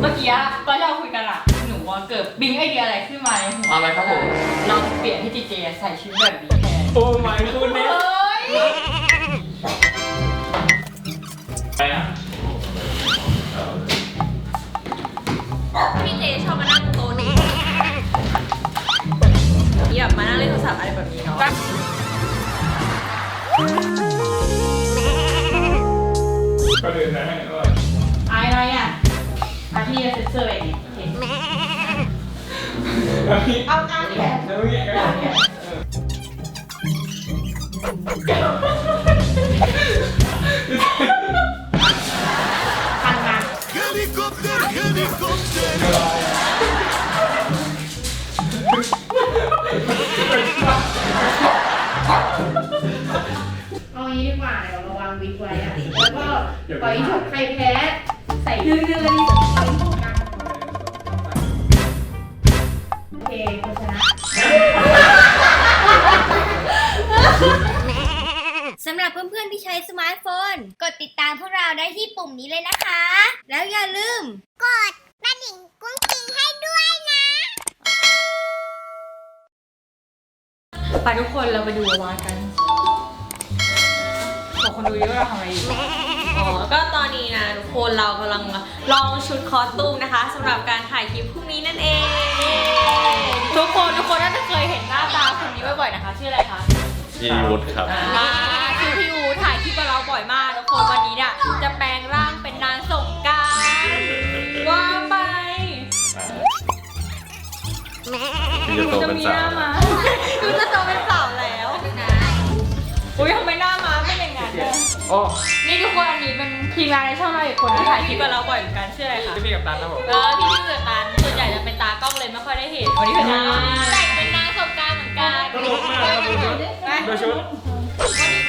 เมื่อกี้ตอนที่เราคุยกันอะหนูว่าเกิดบิงไอเดียอะไรขึ้นมาในหัวอะไรครับผม เราเปลี่ยนให้จีเจใส่ชุดแบบนี้แทน โอ้ my เฮ goodness ้ เซ็นเซอร์เองเห็นแม่เอาเอาแขนแล้วพี่ก็เนี่ยเออทันมา Helicopter, helicopter. เอางี้ดีกว่าเดี๋ยวเราวางวิกไว้อะแล้วก็ปล่อยฉุกใครแพ้ ใส่ดื้อๆเลย โอเคคนชนะสำหรับเพื่อนๆที่ใช้สมาร์ทโฟน กดติดตามพวกเราได้ที่ปุ่มนี้เลยนะคะ แล้วอย่าลืม กดกระดิ่งกุ้งกิ้งให้ด้วยนะ ไปทุกคนเราไปดูวากันบอกคนดูดิว่าเราทำอะไรอยู่ อ๋อก็ตอนนี้นะทุกคนเรากำลังลองชุดคอสตูมนะคะสำหรับการถ่ายคลิปพรุ่งนี้นั่นเอง ทุกคนทุกคนน่าจะเคยเห็นหน้าตาคนนี้บ่อยๆนะคะชื่ออะไรคะพี่วุฒิครับอ่าคือพี่อูถ่ายคลิปกับเราบ่อยมากทุกคนวันนี้เนี่ยจะแปลงร่างเป็นนางสงกรารว่าไปพี่จะโตจะเป็นมีสาหน้าวมาดูจะโตเป็นสาวแล้วอุ้ยทำไมหน้ามาเป็นอย่างนั้นเนี่ยโอ้นี่ทุกคนอันนี้เป็น ทีมงานในช่องเราอีกคนนะถ่าถ่ายยคคลิลิปปกับเราบ่อยเหมือนกันชื่ออะไรคะพี่พี่กับตันครับผมเออพี่พี่เกิดตันส่วนใหญ่จะเป็นตากล้องเลยไม่ค่อยได้เห็นวันนี้เป็นนางแต่งเป็นนางสงกรารเหมือนกันตลกมากครับผมดูชุด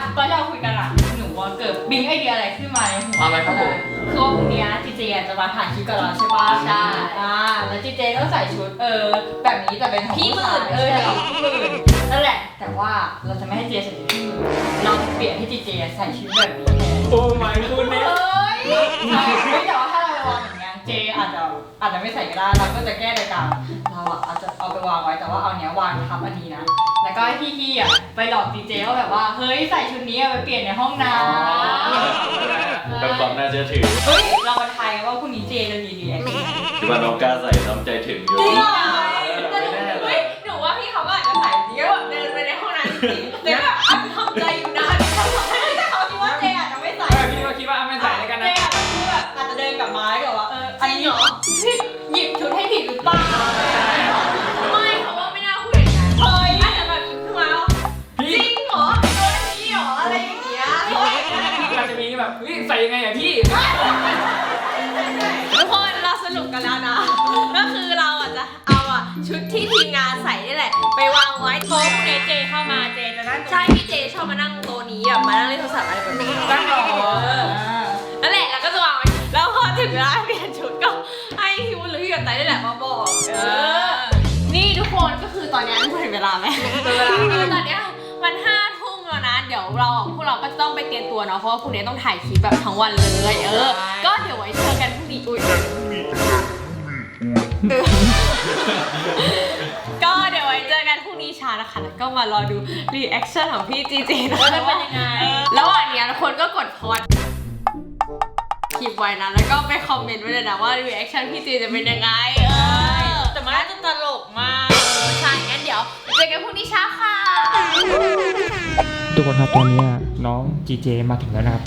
เมื่อกี้ตอนที่เราคุยกันอะหนูว่าเกิดบิงไอเดียอะไรขึ้นมาในหัวอะไรครับผมคือว่าพรุ่งนี้จีเจจะมาถ่ายคลิปกับเราใช่ปะใช่อ่าแล้วจีเจก็ใส่ชุดเออ แบบนี้แต่เป็นของพี่หมื่นเออแต่ของพี่หมื่นนั่นแหละ แต่ว่าเราจะไม่ให้เจใส่ชุดพี่หมื่นเราเปลี่ยนให้จีเจใส่ชุดแบบนี้แทนโอ้ my goodness เฮ้ยใช่ไม่แต่ว่าถ้าเราไปวางอย่างเงี้ยเจอาจจะ อาจจะไม่ใส่ก็ได้เราก็จะแก้โดยการเราอะอาจจะเอาไปวางไว้แต่ว่าเอาเนี้ยวางทับอันนี้นะ แล้วก็ให้พี่ๆอะไปหลอกดีเจว่าแบบว่าเฮ้ยใส่ชุดนี้อะไปเปลี่ยนในห้องน้ำเป็นความน่าเชื่อถือเฮ้ยเรามาทายกันว่าพรุ่งนี้เจจะมีรีแอคยังไงคิดว่าน้องกล้าใส่น้ำใจถึงอยู่จริงเหรอแต่หนูเฮ้ยหนูว่าพี่เขาก็อาจจะใส่เยอะเดินไปในห้องน้ำจริงๆแต่แบบอาจจะทำใจอยู่ ใช่พี่เจชอบมานั่งโต๊ะนี้แบบมานั่งเล่นโทรศัพท์อะไรแบบนี้นั่งรอเออนั่นแหละแล้วก็จะวางไว้แล้วพอถึงเวลาเปลี่ยนชุดก็ให้พี่วุ้นหรือพี่กับไตนี่แหละมาบอกเออนี่ทุกคนก็คือตอนนี้ถึงเวลาไหมถึงเวลาคือตอนเนี้ยมันห้าทุ่มแล้วนะ เดี๋ยวเราพวกเราก็จะต้องไปเตรียมตัวเนาะเพราะว่าพรุ่งนี้ต้องถ่ายคลิปแบบทั้งวันเลยเออ ก็เดี๋ยวไว้เจอกันพรุ่งนี้อุ้ย พรุ่งนี้เช้านะคะ แล้วก็มารอดูรีแอคชั่นของพี่จีจีนะว่าจะเป็นยังไงระหว่างเนี้ยทุกคนก็กดพอดคลิปไว้นะแล้วก็ไปคอมเมนต์ไว้เลยนะว่ารีแอคชั่นพี่จีจะเป็นยังไงเออแต่มันน่าจะตลกมากเออใช่งั้นเดี๋ยวเจอกันพรุ่งนี้เช้าค่ะทุกคนครับตอนนี้น้องจีเจมาถึงแล้วนะครับ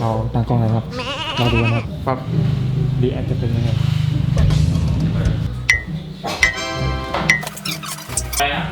เราตั้งกล้องแล้วครับ เราดูนะครับว่ารีแอคจะเป็นยังไง นะ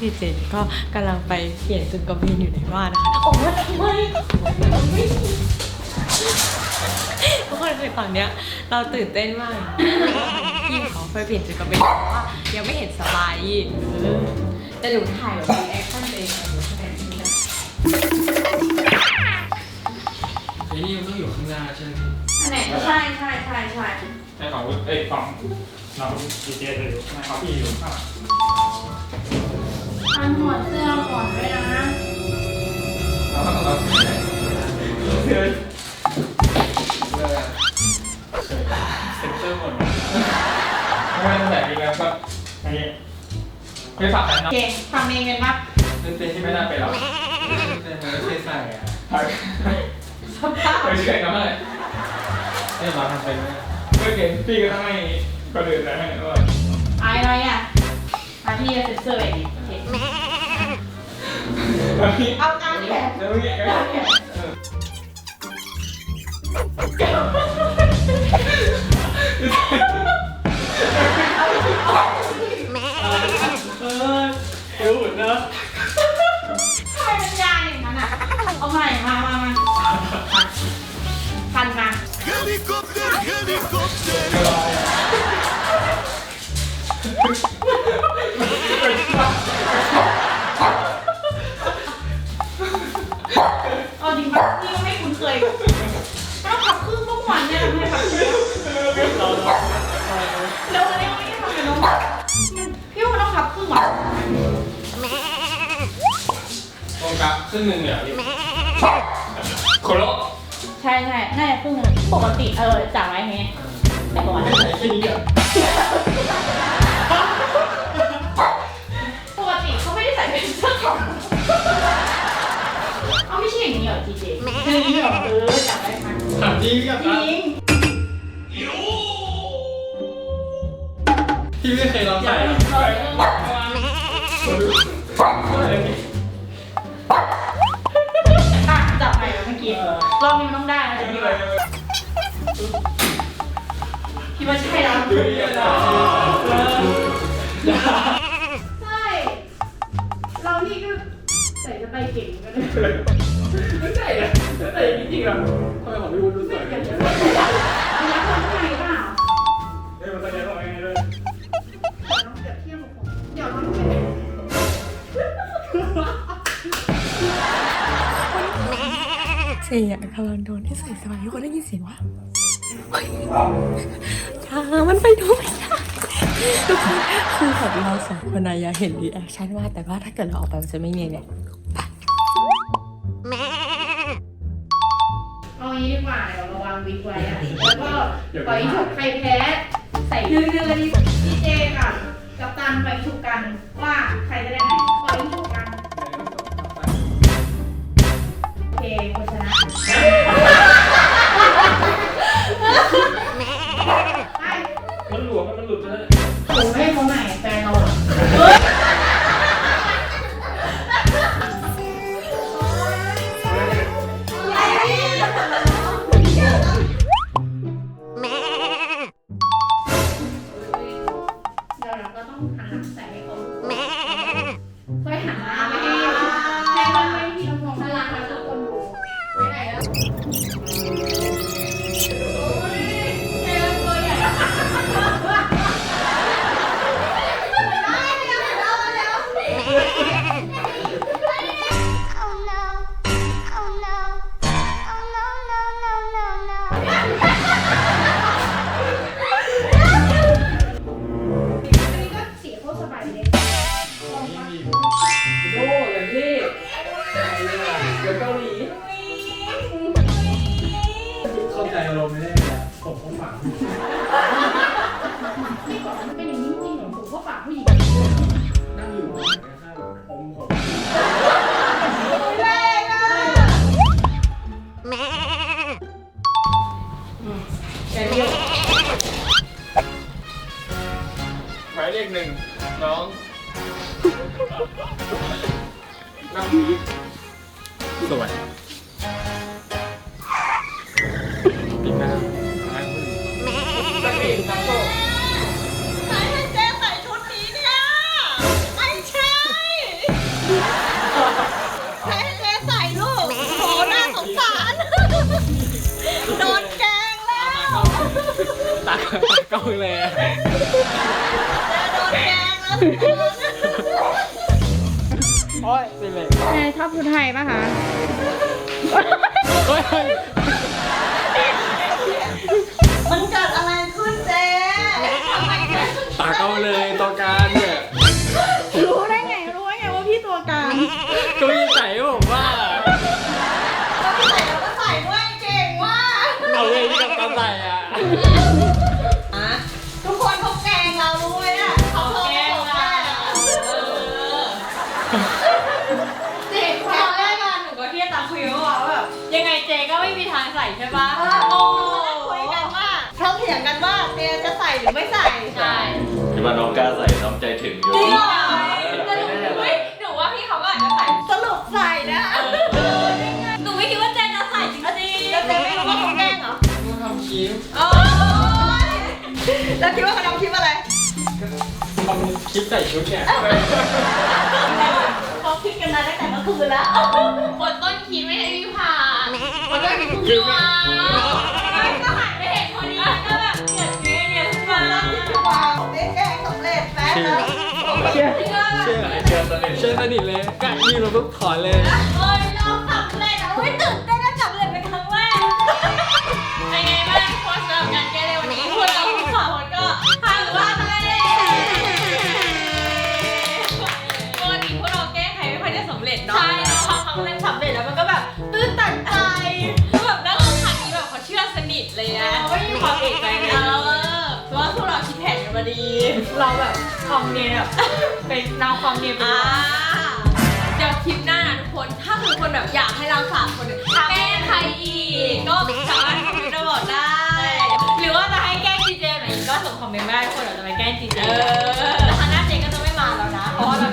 พี่ดีเจก็กำลังไปเปลี่ยนจุดกระเบนอยู่ในบ้านนะคะโอ้ยไม่ทุกคนคือตอนเนี้ยเราตื่นเต้นมากพี่เขาไปเปลี่ยนจุดกระเบนเพราะว่ายังไม่เห็นสบายอีกเออแต่หนูถ่ายแบบมีแอคชั่นเองค่ะหนูแสดงที่นั่นไอ้นี่มันต้องอยู่ข้างหน้าใช่ไหมอันไหนใช่ใช่ใช่ใช่ใช่ของเอ้ยของน้องจีเจจะอยู่ข้างหน้าของพี่อยู่ข้าง หลันหัวเสื้อก่อนด้วยนะเราต้อเอาเสื้อเซ็นเซอร์หมดไม่เป็นแบบนี้แล้วก็อันนี้ไม่ฝากกันโอเนาะเคทำเองเป็นปะเต้นที่ไม่น่าไปหรอกแต่ไม่ใช่ใส่อะสภาพไม่ใช่นม่เอ้ยเราทำเป็นไหมไม่เก่งพี่ก็ต้องให้คนอื่นนะให้ด้วยอายอะไรอะอาที่จะเซ็นเซอร์แล้วพี่ เอาอันนี้แหละแล้วพี่ก็เออเออเอวหุ่นเนอะทำไมมันยาอย่างนั้นอะ เอาใหม่มามามาพันมา เออจ่าไว้ไงแต่ก่อนแค่นี้อะปกติเขาไม่ได้ใส่เป็นเสื้อของเอาไม่ใช่อย่างนี้เหรอจีเจอย่างนี้เหรอเออจับได้ค่ะถามจริงกับจริงพี่ไม่เคยลองอย่าใส่ไปหรอเริ่มอะจับใหม่แล้วเมื่อกี้รอบนี้มันต้องได้นะเดี๋ยวนี้แบบ คิดว่าใช่แล้วใช่ เรานี่ก็ใส่จะไปเก่งกันเลยไม่ใช่อะไม่ใช่จริงๆอะทำไมของพี่วุ้นรู้สวยกันอันนี้คนข้างในเปล่าเอ้ยมันจะยังไงเลยเดี๋ยวน้องเปรียบเทียบกับผมเดี๋ยวน้องเป็นเสียงกำลังโดนที่ใส่สบายทุกคนได้ยินเสียงว่าช้ามันไปดูไม่ได้ทุกคนคือแบบเราสองคนอะอยากเห็นรีแอคชั่นมากแต่ว่าถ้าเกิดเราออกไปมันจะไม่มีเนี่ยเอางี้ดีกว่าเดี๋ยวเราวางวิกไว้อะแล้วก็ปล่อยฉุกใครแพ้ใส่ยืนยืนดีเจกับกัปตันไปฉุกกันว่าใครจะได้ไหน ก้าเลยโดนแกล้งแล้วทุกคนโอ้ยเป็นเลยแม่ชอบชุดไทยป่ะคะ เฮ้ย ใส่ใช่ปะโอ้คุยกันว่าเขาเถียงกันว่าเจจะใส่หรือไม่ใส่ใช่คิดว่าน้องกล้าใส่น้องใจถึงอยู่จริงเหรอ แต่หนูเฮ้ยหนูว่าพี่เขาก็อาจจะใส่ สรุปใส่นะหนูไม่คิดว่าเจจะใส่จริงแล้วเจไม่รู้ว่าเขาแกล้งเหรอกูทำคลิปโอ้ยแล้วคิดว่าเขาทำคลิปอะไร ทำคลิปใส่ชุดเนี่ยเขาคิดกันมาตั้งแต่เมื่อคืนแล้วๆคนต้นคิดไม่ให้ พี่ผ่านคนต้นคิดคุณพี่วางไม่ก็หันไปเห็นคนนี้ก็แบบเกลียดเจ๊เนี่ยขึ้นมาว้าวได้แกล้งสำเร็จแป๊ะเลยเชื่อเชื่อเชื่อสนิทเชื่อสนิทเลยกะยี่เราต้องถอนเลยเฮ้ย มาดี เราแบบคอมเนียแบบเป็นนางคอมเนียเป็นอ่าเดี๋ยวคลิปหน้านะทุกคน ถ้าคือคนแบบอยากให้เราสามคนเนี่ยแก้ใครอีก ก็สามารถคอมเมนต์มาบอกได้ หรือว่าจะให้แกล้งจีเจไหนก็ส่งคอมเมนต์มาได้ทุกคนเดี๋ยวจะไปแกล้งจีเจเออแล้วครั้งหน้าเจก็จะไม่มาแล้วนะ เพราะว่าเรา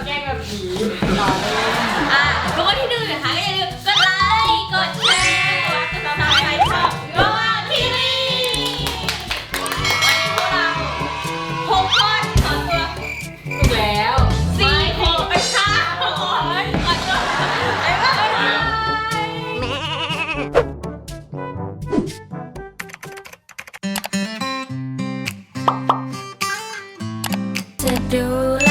to do it.